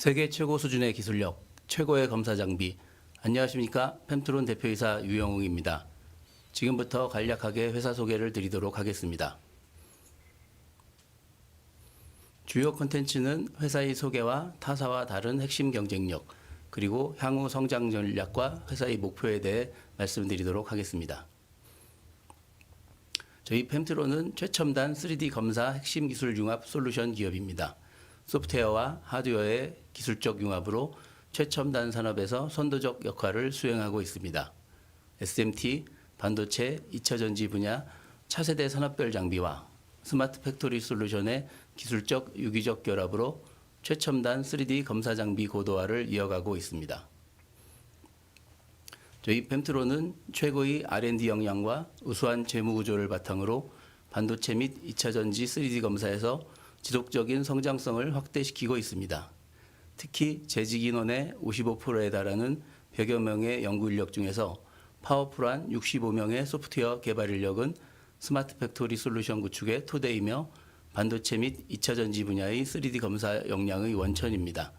세계 최고 수준의 기술력, 최고의 검사 장비. 안녕하십니까? 펜트론 대표이사 유영웅입니다. 지금부터 간략하게 회사 소개를 드리도록 하겠습니다. 주요 콘텐츠는 회사의 소개와 타사와 다른 핵심 경쟁력, 그리고 향후 성장 전략과 회사의 목표에 대해 말씀드리도록 하겠습니다. 저희 펜트론은 최첨단 3D 검사 핵심 기술 융합 솔루션 기업입니다. 소프트웨어와 하드웨어의 기술적 융합으로 최첨단 산업에서 선도적 역할을 수행하고 있습니다. SMT, 반도체, 2차 전지 분야 차세대 산업별 장비와 스마트 팩토리 솔루션의 기술적 유기적 결합으로 최첨단 3D 검사 장비 고도화를 이어가고 있습니다. 저희 펜트로는 최고의 R&D 역량과 우수한 재무 구조를 바탕으로 반도체 및 2차 전지 3D 검사에서 지속적인 성장성을 확대시키고 있습니다. 특히 재직 인원의 55%에 달하는 100여 명의 연구 인력 중에서 파워풀한 65명의 소프트웨어 개발 인력은 스마트 팩토리 솔루션 구축의 토대이며 반도체 및 2차 전지 분야의 3D 검사 역량의 원천입니다.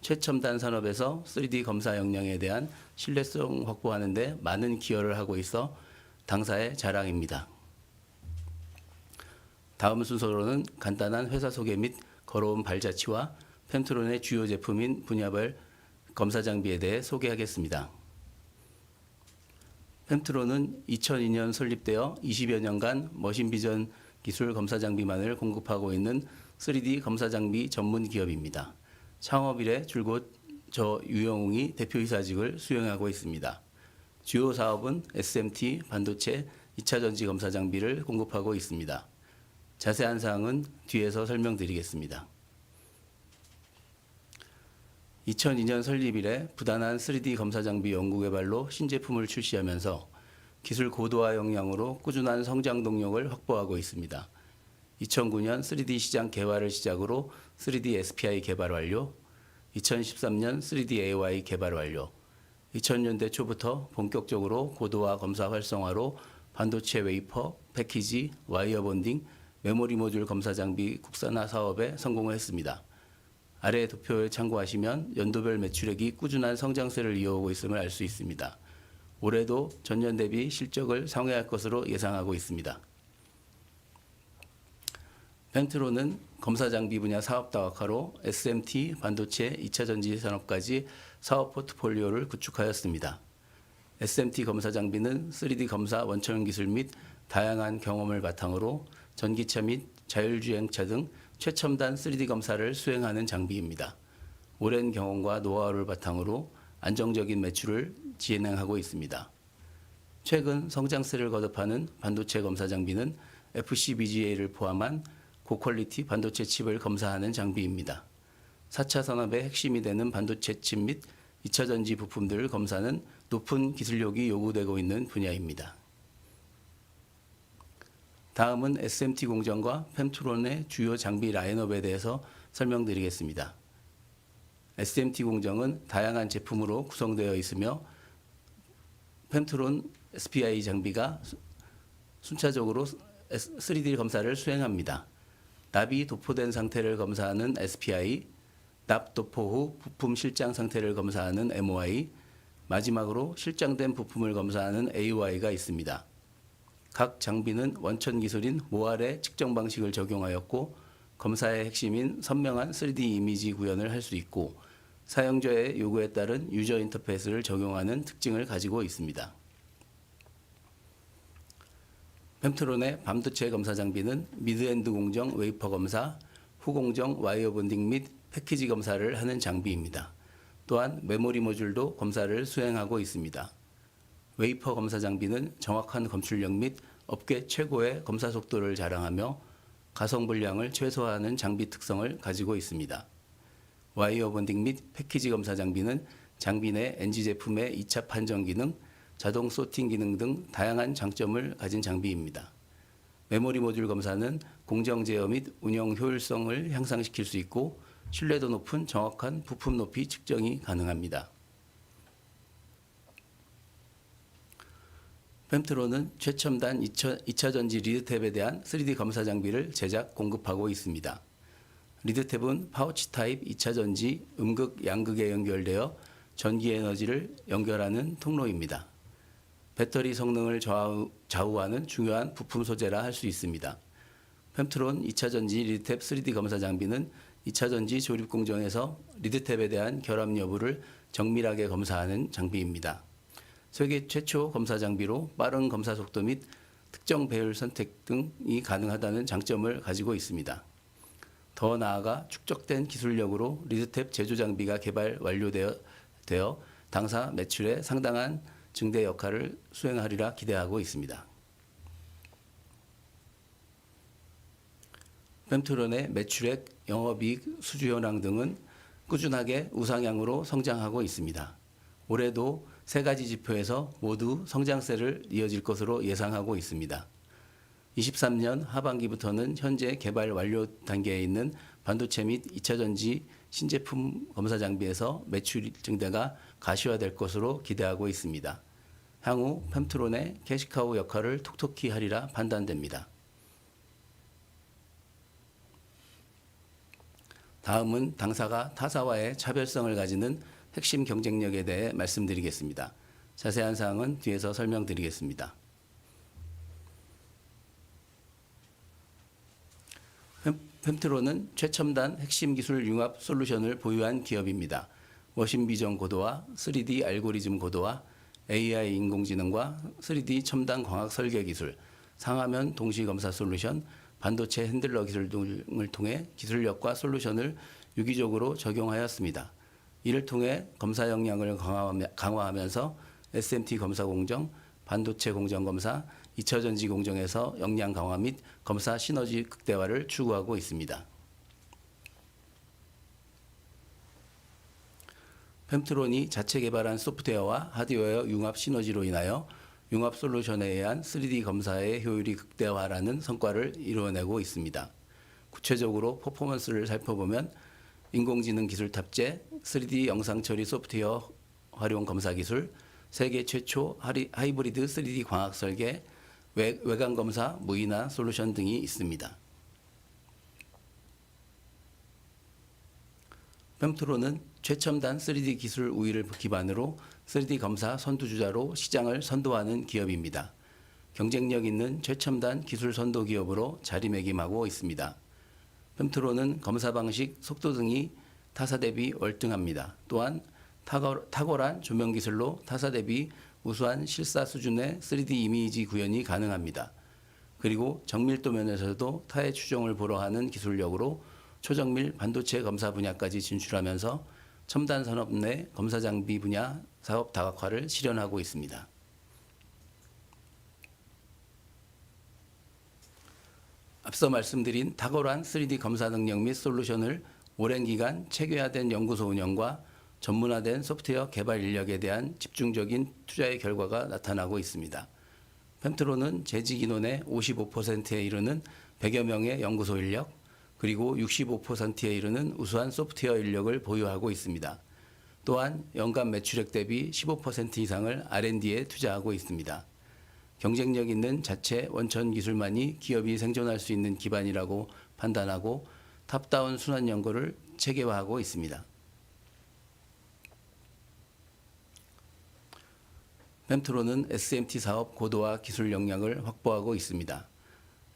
최첨단 산업에서 3D 검사 역량에 대한 신뢰성 확보하는 데 많은 기여를 하고 있어 당사의 자랑입니다. 다음 순서로는 간단한 회사 소개 및 걸어온 발자취와 펜트론의 주요 제품인 분야별 검사 장비에 대해 소개하겠습니다. 펜트론은 2002년 설립되어 20여 년간 머신 비전 기술 검사 장비만을 공급하고 있는 3D 검사 장비 전문 기업입니다. 창업 이래 줄곧 저 유영웅이 대표이사직을 수행하고 있습니다. 주요 사업은 SMT, 반도체, 2차 전지 검사 장비를 공급하고 있습니다. 자세한 사항은 뒤에서 설명드리겠습니다. 2002년 설립 이래 부단한 3D 검사 장비 연구 개발로 신제품을 출시하면서 기술 고도화 역량으로 꾸준한 성장 동력을 확보하고 있습니다. 2009년 3D 시장 개발을 시작으로 3D SPI 개발 완료, 2013년 3D AY 개발 완료, 2000년대 초부터 본격적으로 고도화 검사 활성화로 반도체 웨이퍼, 패키지, 와이어 본딩, 메모리 모듈 검사 장비 국산화 사업에 성공을 했습니다. 아래 도표에 참고하시면 연도별 매출액이 꾸준한 성장세를 이어오고 있음을 알 수 있습니다. 올해도 전년 대비 실적을 상회할 것으로 예상하고 있습니다. 펜트로는 검사 장비 분야 사업 다각화로 SMT, 반도체, 2차 전지 산업까지 사업 포트폴리오를 구축하였습니다. SMT 검사 장비는 3D 검사 원천 기술 및 다양한 경험을 바탕으로 전기차 및 자율주행차 등 최첨단 3D 검사를 수행하는 장비입니다. 오랜 경험과 노하우를 바탕으로 안정적인 매출을 진행하고 있습니다. 최근 성장세를 거듭하는 반도체 검사 장비는 FCBGA를 포함한 고퀄리티 반도체 칩을 검사하는 장비입니다. 4차 산업의 핵심이 되는 반도체 칩 및 2차 전지 부품들 검사는 높은 기술력이 요구되고 있는 분야입니다. 다음은 SMT 공정과 펜트론의 주요 장비 라인업에 대해서 설명드리겠습니다. SMT 공정은 다양한 제품으로 구성되어 있으며 펜트론 SPI 장비가 순차적으로 3D 검사를 수행합니다. 납이 도포된 상태를 검사하는 SPI, 납 도포 후 부품 실장 상태를 검사하는 MOI, 마지막으로 실장된 부품을 검사하는 AY가 있습니다. 각 장비는 원천 기술인 모알의 측정 방식을 적용하였고 검사의 핵심인 선명한 3D 이미지 구현을 할 수 있고 사용자의 요구에 따른 유저 인터페이스를 적용하는 특징을 가지고 있습니다. 펜트론의 반도체 검사 장비는 미드엔드 공정 웨이퍼 검사, 후공정 와이어 본딩 및 패키지 검사를 하는 장비입니다. 또한 메모리 모듈도 검사를 수행하고 있습니다. 웨이퍼 검사 장비는 정확한 검출력 및 업계 최고의 검사 속도를 자랑하며 가성 분량을 최소화하는 장비 특성을 가지고 있습니다. 와이어 본딩 및 패키지 검사 장비는 장비 내 NG 제품의 2차 판정 기능, 자동 소팅 기능 등 다양한 장점을 가진 장비입니다. 메모리 모듈 검사는 공정 제어 및 운영 효율성을 향상시킬 수 있고 신뢰도 높은 정확한 부품 높이 측정이 가능합니다. 펜트로는 최첨단 2차, 2차 전지 리드탭에 대한 3D 검사 장비를 제작 공급하고 있습니다. 리드탭은 파우치 타입 2차 전지 음극 양극에 연결되어 전기 에너지를 연결하는 통로입니다. 배터리 성능을 좌우, 좌우하는 중요한 부품 소재라 할 수 있습니다. 펜트론 2차 전지 리드탭 3D 검사 장비는 2차 전지 조립 공정에서 리드탭에 대한 결함 여부를 정밀하게 검사하는 장비입니다. 세계 최초 검사 장비로 빠른 검사 속도 및 특정 배율 선택 등이 가능하다는 장점을 가지고 있습니다. 더 나아가 축적된 기술력으로 리드탭 제조 장비가 개발 완료되어 되어 당사 매출에 상당한 증대 역할을 수행하리라 기대하고 있습니다. 펜트론의 매출액, 영업이익, 수주 현황 등은 꾸준하게 우상향으로 성장하고 있습니다. 올해도 세 가지 지표에서 모두 성장세를 이어질 것으로 예상하고 있습니다. 23년 하반기부터는 현재 개발 완료 단계에 있는 반도체 및 2차 전지 신제품 검사 장비에서 매출 증대가 가시화될 것으로 기대하고 있습니다. 향후 펜트론의 캐시카우 역할을 톡톡히 하리라 판단됩니다. 다음은 당사가 타사와의 차별성을 가지는 핵심 경쟁력에 대해 말씀드리겠습니다. 자세한 사항은 뒤에서 설명드리겠습니다. 펜- 펜트로는 최첨단 핵심 기술 융합 솔루션을 보유한 기업입니다. 머신 비전 고도화, 3D 알고리즘 고도화, AI 인공지능과 3D 첨단 광학 설계 기술, 상하면 동시 검사 솔루션, 반도체 핸들러 기술 등을 통해 기술력과 솔루션을 유기적으로 적용하였습니다. 이를 통해 검사 역량을 강화하면서 SMT 검사 공정, 반도체 공정 검사, 2차 전지 공정에서 역량 강화 및 검사 시너지 극대화를 추구하고 있습니다. 펜트론이 자체 개발한 소프트웨어와 하드웨어 융합 시너지로 인하여 융합 솔루션에 의한 3D 검사의 효율이 극대화라는 성과를 이루어내고 있습니다. 구체적으로 퍼포먼스를 살펴보면 인공지능 기술 탑재, 3D 영상 처리 소프트웨어 활용 검사 기술, 세계 최초 하이브리드 3D 광학 설계, 외, 외관 검사 무인화 솔루션 등이 있습니다. 펜트로는 최첨단 3D 기술 우위를 기반으로 3D 검사 선두주자로 시장을 선도하는 기업입니다. 경쟁력 있는 최첨단 기술 선도 기업으로 자리매김하고 있습니다. 펜트로는 검사 방식, 속도 등이 타사 대비 월등합니다. 또한 탁월- 탁월한 조명 기술로 타사 대비 우수한 실사 수준의 3D 이미지 구현이 가능합니다. 그리고 정밀도 면에서도 타의 추종을 보러 하는 기술력으로 초정밀 반도체 검사 분야까지 진출하면서 첨단 산업 내 검사 장비 분야 사업 다각화를 실현하고 있습니다. 앞서 말씀드린 탁월한 3D 검사 능력 및 솔루션을 오랜 기간 체계화된 연구소 운영과 전문화된 소프트웨어 개발 인력에 대한 집중적인 투자의 결과가 나타나고 있습니다. 펜트로는 재직 인원의 55%에 이르는 100여 명의 연구소 인력, 그리고 65%에 이르는 우수한 소프트웨어 인력을 보유하고 있습니다. 또한 연간 매출액 대비 15% 이상을 R&D에 투자하고 있습니다. 경쟁력 있는 자체 원천 기술만이 기업이 생존할 수 있는 기반이라고 판단하고 탑다운 순환 연구를 체계화하고 있습니다. 펜트로는 SMT 사업 고도화 기술 역량을 확보하고 있습니다.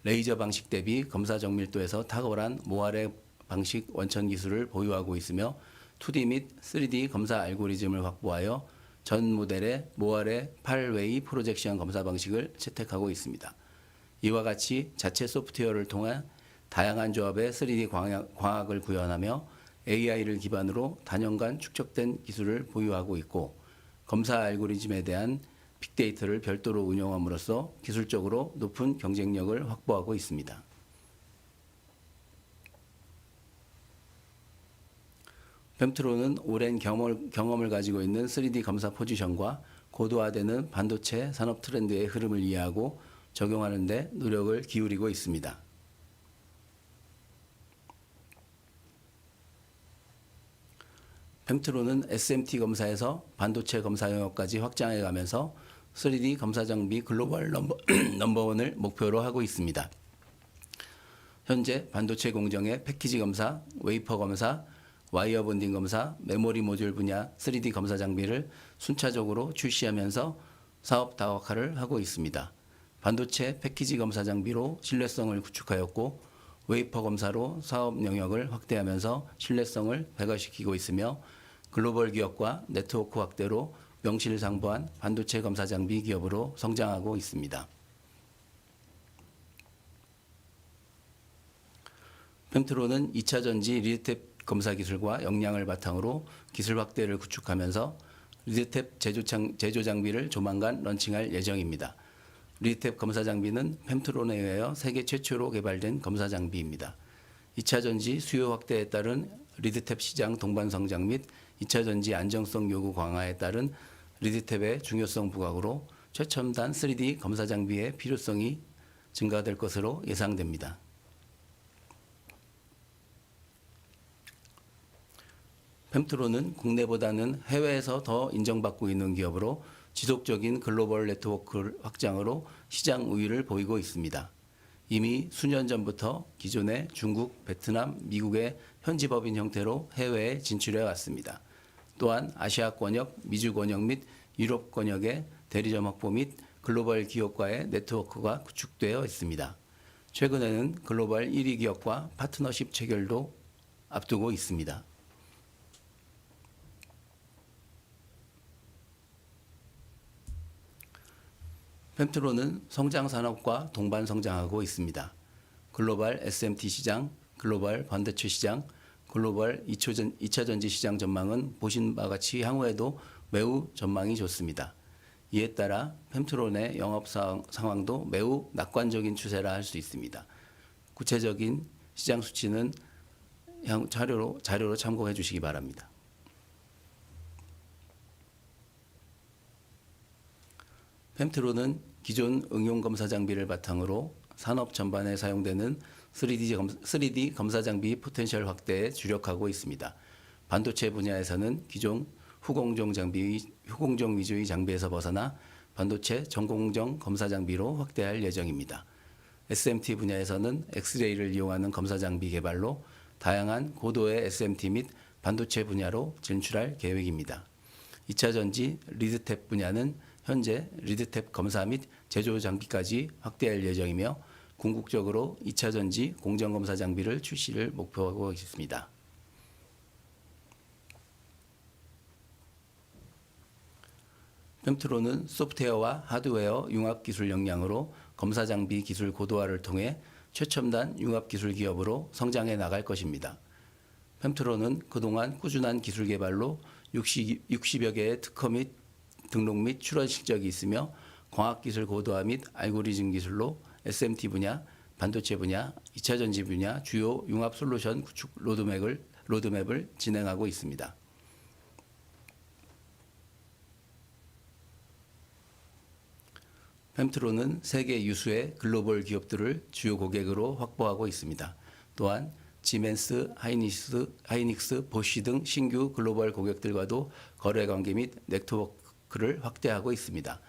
레이저 방식 대비 검사 정밀도에서 탁월한 모아레 방식 원천 기술을 보유하고 있으며 2D 및 3D 검사 알고리즘을 확보하여 전 모델의 모아레 8웨이 프로젝션 검사 방식을 채택하고 있습니다. 이와 같이 자체 소프트웨어를 통한 다양한 조합의 3D 광학, 광학 을 구현하며 AI를 기반으로 단연간 축적된 기술을 보유하고 있고 검사 알고리즘에 대한 빅데이터를 별도로 운영함으로써 기술적으로 높은 경쟁력을 확보하고 있습니다. 펜트로는 오랜 경험을, 경험을 가지고 있는 3D 검사 포지션과 고도화되는 반도체 산업 트렌드의 흐름을 이해하고 적용하는 데 노력을 기울이고 있습니다. 펜트로는 SMT 검사에서 반도체 검사 영역까지 확장해 가면서 3D 검사 장비 글로벌 넘버, 넘버원을 목표로 하고 있습니다. 현재 반도체 공정의 패키지 검사, 웨이퍼 검사, 와이어 본딩 검사, 메모리 모듈 분야 3D 검사 장비를 순차적으로 출시하면서 사업 다각화를 하고 있습니다. 반도체 패키지 검사 장비로 신뢰성을 구축하였고 웨이퍼 검사로 사업 영역을 확대하면서 신뢰성을 배가시키고 있으며 글로벌 기업과 네트워크 확대로 명실상부한 반도체 검사 장비 기업으로 성장하고 있습니다. 펜트로는 2차 전지 리드탭 검사 기술과 역량을 바탕으로 기술 확대를 구축하면서 리드탭 제조, 장, 제조 장비를 조만간 런칭할 예정입니다. 리드탭 검사 장비는 펜트론에 의하여 세계 최초로 개발된 검사 장비입니다. 2차 전지 수요 확대에 따른 리드탭 시장 동반 성장 및 2차 전지 안정성 요구 강화에 따른 리드탭의 중요성 부각으로 최첨단 3D 검사 장비의 필요성이 증가될 것으로 예상됩니다. 펜트로는 국내보다는 해외에서 더 인정받고 있는 기업으로 지속적인 글로벌 네트워크 확장으로 시장 우위를 보이고 있습니다. 이미 수년 전부터 기존의 중국, 베트남, 미국의 현지 법인 형태로 해외에 진출해 왔습니다. 또한 아시아 권역, 미주 권역 및 유럽 권역의 대리점 확보 및 글로벌 기업과의 네트워크가 구축되어 있습니다. 최근에는 글로벌 1위 기업과 파트너십 체결도 앞두고 있습니다. 펜트로는 성장 산업과 동반 성장하고 있습니다. 글로벌 SMT 시장, 글로벌 반도체 시장, 글로벌 2차 전지 시장 전망은 보신 바와 같이 향후에도 매우 전망이 좋습니다. 이에 따라 펜트론의 영업 상황도 매우 낙관적인 추세라 할 수 있습니다. 구체적인 시장 수치는 향 자료로 자료로 참고해 주시기 바랍니다. 펜트로는 기존 응용 검사 장비를 바탕으로 산업 전반에 사용되는 3D, 검, 3D 검사 장비 포텐셜 확대에 주력하고 있습니다. 반도체 분야에서는 기존 후공정 장비 후공정 위주의 장비에서 벗어나 반도체 전공정 검사 장비로 확대할 예정입니다. SMT 분야에서는 엑스레이를 이용하는 검사 장비 개발로 다양한 고도의 SMT 및 반도체 분야로 진출할 계획입니다. 2차 전지 리드탭 분야는 현재 리드탭 검사 및 제조 장비까지 확대할 예정이며 궁극적으로 2차 전지 공정 검사 장비를 출시를 목표하고 있습니다. 펜트로는 소프트웨어와 하드웨어 융합 기술 역량으로 검사 장비 기술 고도화를 통해 최첨단 융합 기술 기업으로 성장해 나갈 것입니다. 펜트로는 그동안 꾸준한 기술 개발로 60, 60여 개의 특허 및 등록 및 출원 실적이 있으며 광학기술 고도화 및 알고리즘 기술로 SMT 분야, 반도체 분야, 2차 전지 분야 주요 융합 솔루션 구축 로드맵을, 로드맵을 진행하고 있습니다. 펜트로는 세계 유수의 글로벌 기업들을 주요 고객으로 확보하고 있습니다. 또한 지멘스, 하이닉스, 하이닉스, 보쉬 등 신규 글로벌 고객들과도 거래 관계 및 네트워크 를 확대하고 있습니다.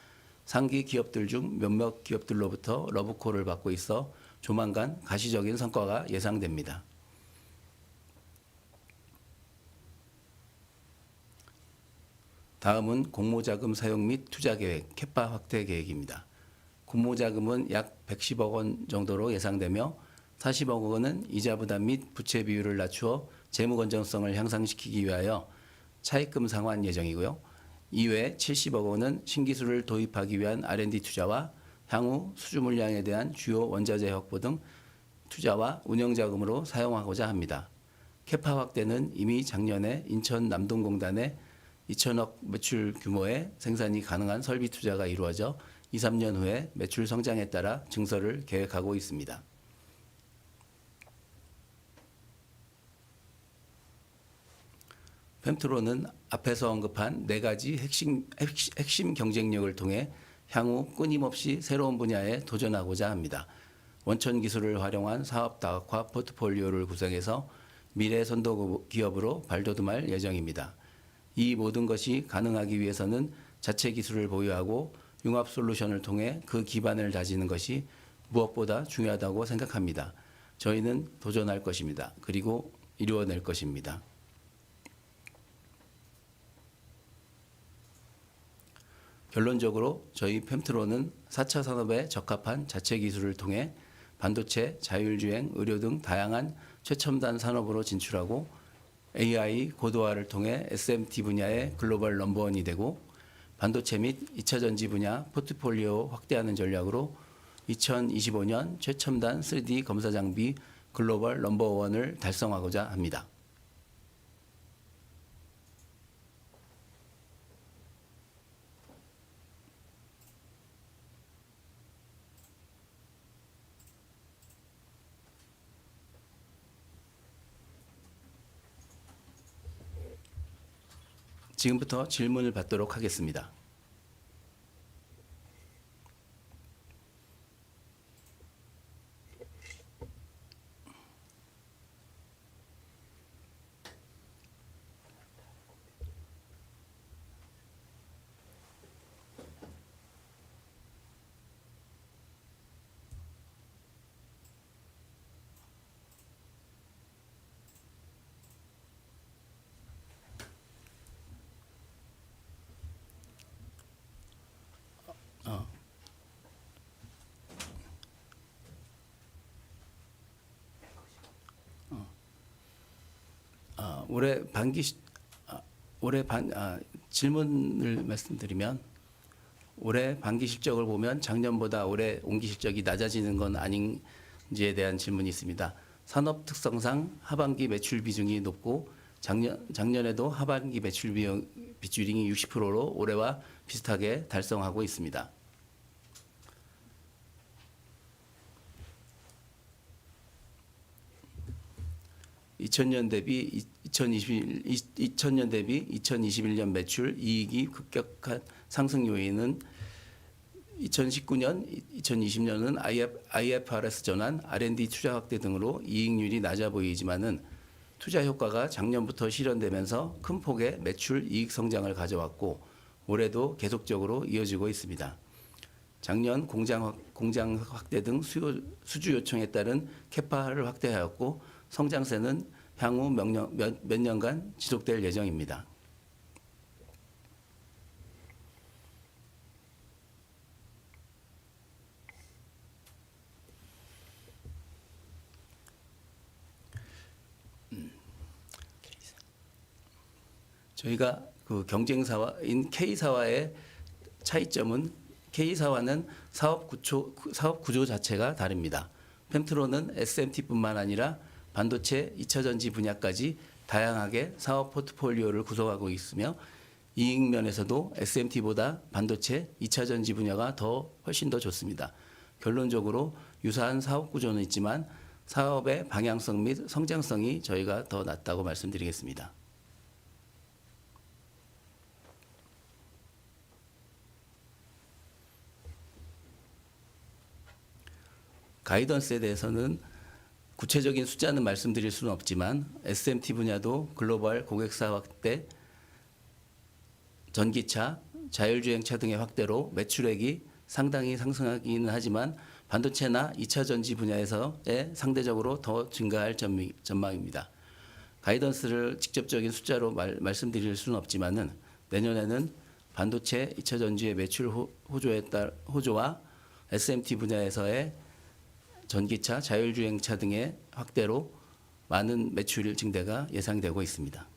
상기 기업들 중 몇몇 기업들로부터 러브콜을 받고 있어 조만간 가시적인 성과가 예상됩니다. 다음은 공모자금 사용 및 투자 계획, 캐파 확대 계획입니다. 공모자금은 약 110억 원 정도로 예상되며 40억 원은 이자 부담 및 부채 비율을 낮추어 재무 건전성을 향상시키기 위하여 차입금 상환 예정이고요. 이외 70억 원은 신기술을 도입하기 위한 R&D 투자와 향후 수주 물량에 대한 주요 원자재 확보 등 투자와 운영 자금으로 사용하고자 합니다. 캐파 확대는 이미 작년에 인천 남동공단에 2천억 매출 규모의 생산이 가능한 설비 투자가 이루어져 2, 3년 후에 매출 성장에 따라 증설을 계획하고 있습니다. 펜트로는 앞에서 언급한 네 가지 핵심, 핵심 경쟁력을 통해 향후 끊임없이 새로운 분야에 도전하고자 합니다. 원천 기술을 활용한 사업 다각화 포트폴리오를 구성해서 미래 선도 기업으로 발돋움할 예정입니다. 이 모든 것이 가능하기 위해서는 자체 기술을 보유하고 융합 솔루션을 통해 그 기반을 다지는 것이 무엇보다 중요하다고 생각합니다. 저희는 도전할 것입니다. 그리고 이루어낼 것입니다. 결론적으로 저희 펜트로는 4차 산업에 적합한 자체 기술을 통해 반도체, 자율주행, 의료 등 다양한 최첨단 산업으로 진출하고 AI 고도화를 통해 SMT 분야의 글로벌 넘버원이 되고 반도체 및 2차 전지 분야 포트폴리오 확대하는 전략으로 2025년 최첨단 3D 검사 장비 글로벌 넘버원을 달성하고자 합니다. 지금부터 질문을 받도록 하겠습니다. 아, 올해 반기 시- 아, 올해 반 아, 질문을 말씀드리면 올해 반기 실적을 보면 작년보다 올해 온기 실적이 낮아지는 건 아닌지에 대한 질문이 있습니다. 산업 특성상 하반기 매출 비중이 높고 작년 작년에도 하반기 매출 비용 비중이 60%로 올해와 비슷하게 달성하고 있습니다. 2000년 대비 2021 2000년 대비 2021년 매출 이익이 급격한 상승 요인은 2019년, 2020년은 IFRS 전환, R&D 투자 확대 등으로 이익률이 낮아 보이지만은 투자 효과가 작년부터 실현되면서 큰 폭의 매출 이익 성장을 가져왔고 올해도 계속적으로 이어지고 있습니다. 작년 공장 확- 공장 확대 등 수요, 수주 요청에 따른 캐파를 확대하였고 성장세는 향후 몇, 년, 몇, 몇 년간 지속될 예정입니다. 음. 저희가 그 경쟁사인 K사와의 차이점은 K사와는 사업 구조, 사업 구조 자체가 다릅니다. 펜트로는 SMT뿐만 아니라 반도체, 2차 전지 분야까지 다양하게 사업 포트폴리오를 구성하고 있으며 이익 면에서도 SMT보다 반도체, 2차 전지 분야가 더 훨씬 더 좋습니다. 결론적으로 유사한 사업 구조는 있지만 사업의 방향성 및 성장성이 저희가 더 낮다고 말씀드리겠습니다. 가이던스에 대해서는 구체적인 숫자는 말씀드릴 수는 없지만 SMT 분야도 글로벌 고객사 확대, 전기차, 자율주행차 등의 확대로 매출액이 상당히 상승하기는 하지만 반도체나 2차 전지 분야에서의 상대적으로 더 증가할 전망입니다. 가이던스를 직접적인 숫자로 말, 말씀드릴 수는 없지만은 내년에는 반도체, 2차 전지의 매출 호, 호조에 따 호조와 SMT 분야에서의 전기차, 자율주행차 등의 확대로 많은 매출 증대가 예상되고 있습니다.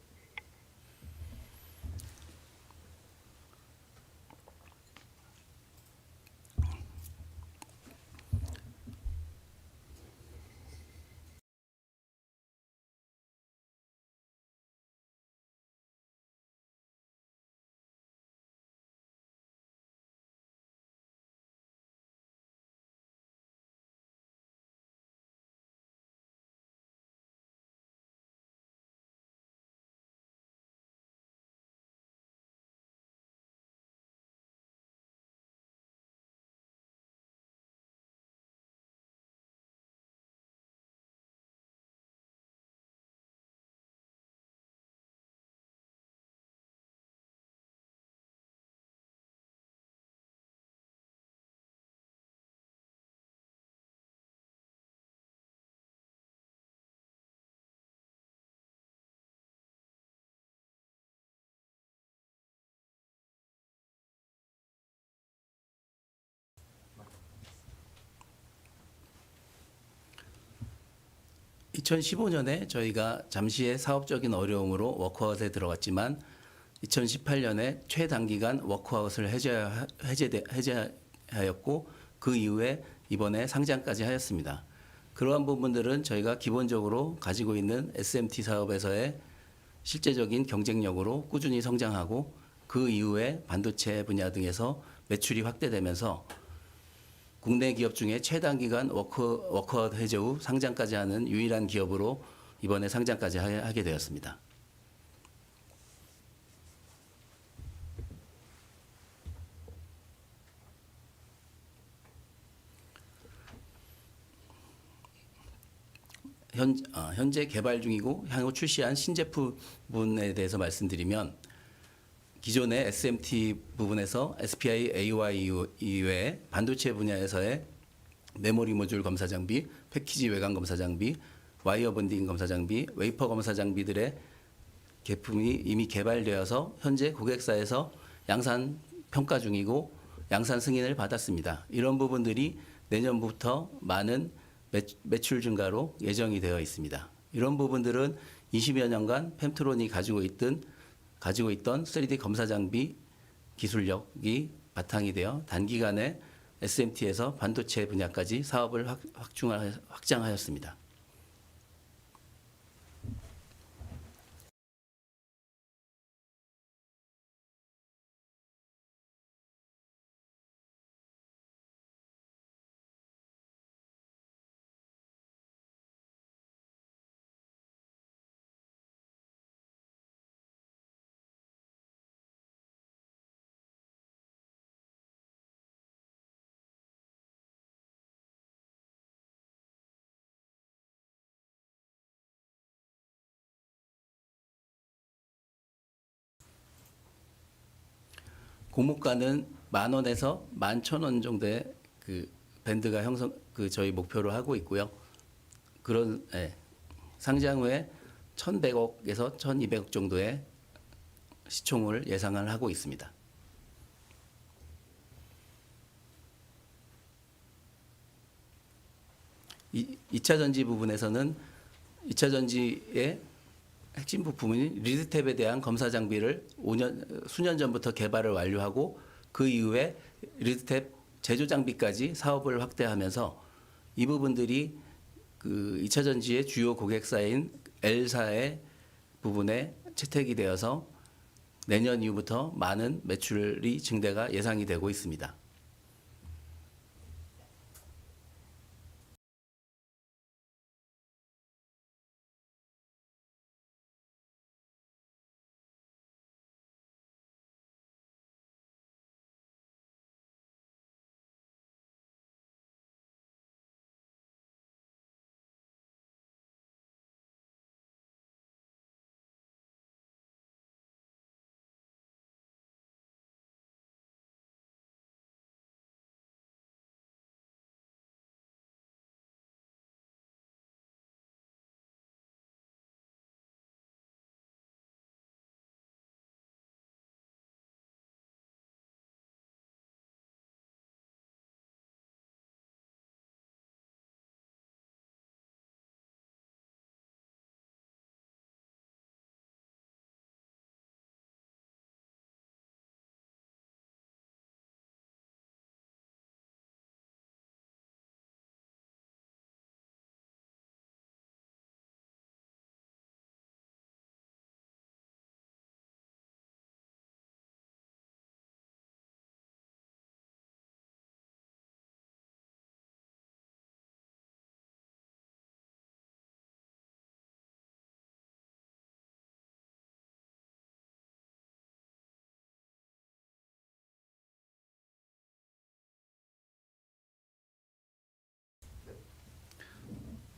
2015년에 저희가 잠시의 사업적인 어려움으로 워크아웃에 들어갔지만 2018년에 최단기간 워크아웃을 해제, 해제, 해제하였고 그 이후에 이번에 상장까지 하였습니다. 그러한 부분들은 저희가 기본적으로 가지고 있는 SMT 사업에서의 실제적인 경쟁력으로 꾸준히 성장하고 그 이후에 반도체 분야 등에서 매출이 확대되면서 국내 기업 중에 최단 기간 워크, 워크아웃 해제 후 상장까지 하는 유일한 기업으로 이번에 상장까지 하- 하게 되었습니다. 현, 어, 현재 개발 중이고 향후 출시한 신제품에 대해서 말씀드리면 기존의 SMT 부분에서 SPI AY 이외에 반도체 분야에서의 메모리 모듈 검사 장비, 패키지 외관 검사 장비, 와이어 본딩 검사 장비, 웨이퍼 검사 장비들의 제품이 이미 개발되어서 현재 고객사에서 양산 평가 중이고 양산 승인을 받았습니다. 이런 부분들이 내년부터 많은 매, 매출 증가로 예정이 되어 있습니다. 이런 부분들은 20여 년간 펜트론이 가지고 있던 가지고 있던 3D 검사 장비 기술력이 바탕이 되어 단기간에 SMT에서 반도체 분야까지 사업을 확, 확충하, 확장하였습니다. 고무가는 만 원에서 만 천 원 정도의 그 밴드가 형성 그 저희 목표로 하고 있고요. 그런 예, 상장 후에 1,100억에서 1,200억 정도의 시총을 예상을 하고 있습니다. 이 2차 전지 부분에서는 2차 전지의 핵심 부품인 리드탭에 대한 검사 장비를 5년 수년 전부터 개발을 완료하고 그 이후에 리드탭 제조 장비까지 사업을 확대하면서 이 부분들이 그 2차 전지의 주요 고객사인 L사의 부분에 채택이 되어서 내년 이후부터 많은 매출이 증대가 예상이 되고 있습니다.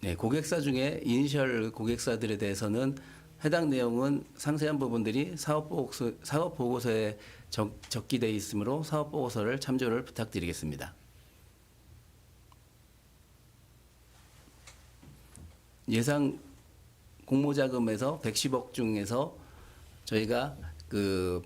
네, 고객사 중에 이니셜 고객사들에 대해서는 해당 내용은 상세한 부분들이 사업 보고서 사업 보고서에 적, 적기돼 있으므로 사업 보고서를 참조를 부탁드리겠습니다. 예상 공모자금에서 110억 중에서 저희가 그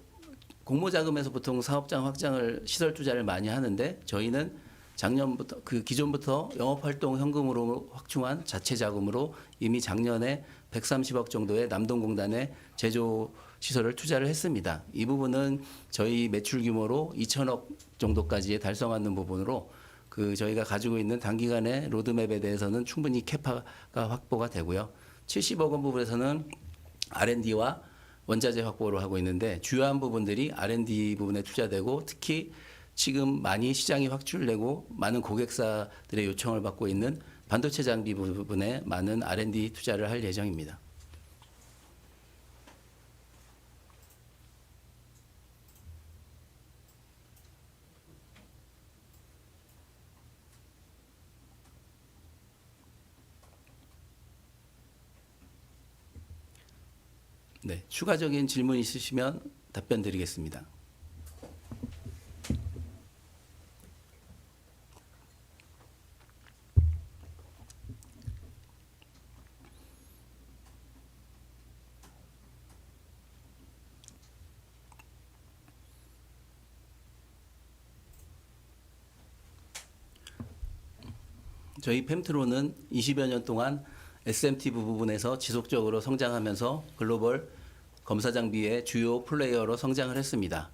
공모자금에서 보통 사업장 확장을 시설 투자를 많이 하는데 저희는 작년부터 그 기존부터 영업활동 현금으로 확충한 자체 자금으로 이미 작년에 130억 정도의 남동공단에 제조 시설을 투자를 했습니다. 이 부분은 저희 매출 규모로 2천억 정도까지 달성하는 부분으로 그 저희가 가지고 있는 단기간의 로드맵에 대해서는 충분히 캐파가 확보가 되고요. 70억 원 부분에서는 R&D와 원자재 확보를 하고 있는데 주요한 부분들이 R&D 부분에 투자되고 특히 지금 많이 시장이 확출되고 많은 고객사들의 요청을 받고 있는 반도체 장비 부분에 많은 R&D 투자를 할 예정입니다. 네, 추가적인 질문 있으시면 답변 드리겠습니다. 저희 펨트로는 20여 년 동안 SMT 부분에서 지속적으로 성장하면서 글로벌 검사 장비의 주요 플레이어로 성장을 했습니다.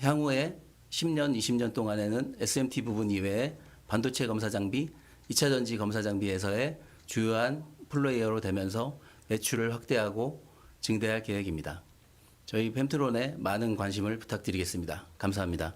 향후에 10년, 20년 동안에는 SMT 부분 이외에 반도체 검사 장비, 2차 전지 검사 장비에서의 주요한 플레이어로 되면서 매출을 확대하고 증대할 계획입니다. 저희 펨트론에 많은 관심을 부탁드리겠습니다. 감사합니다.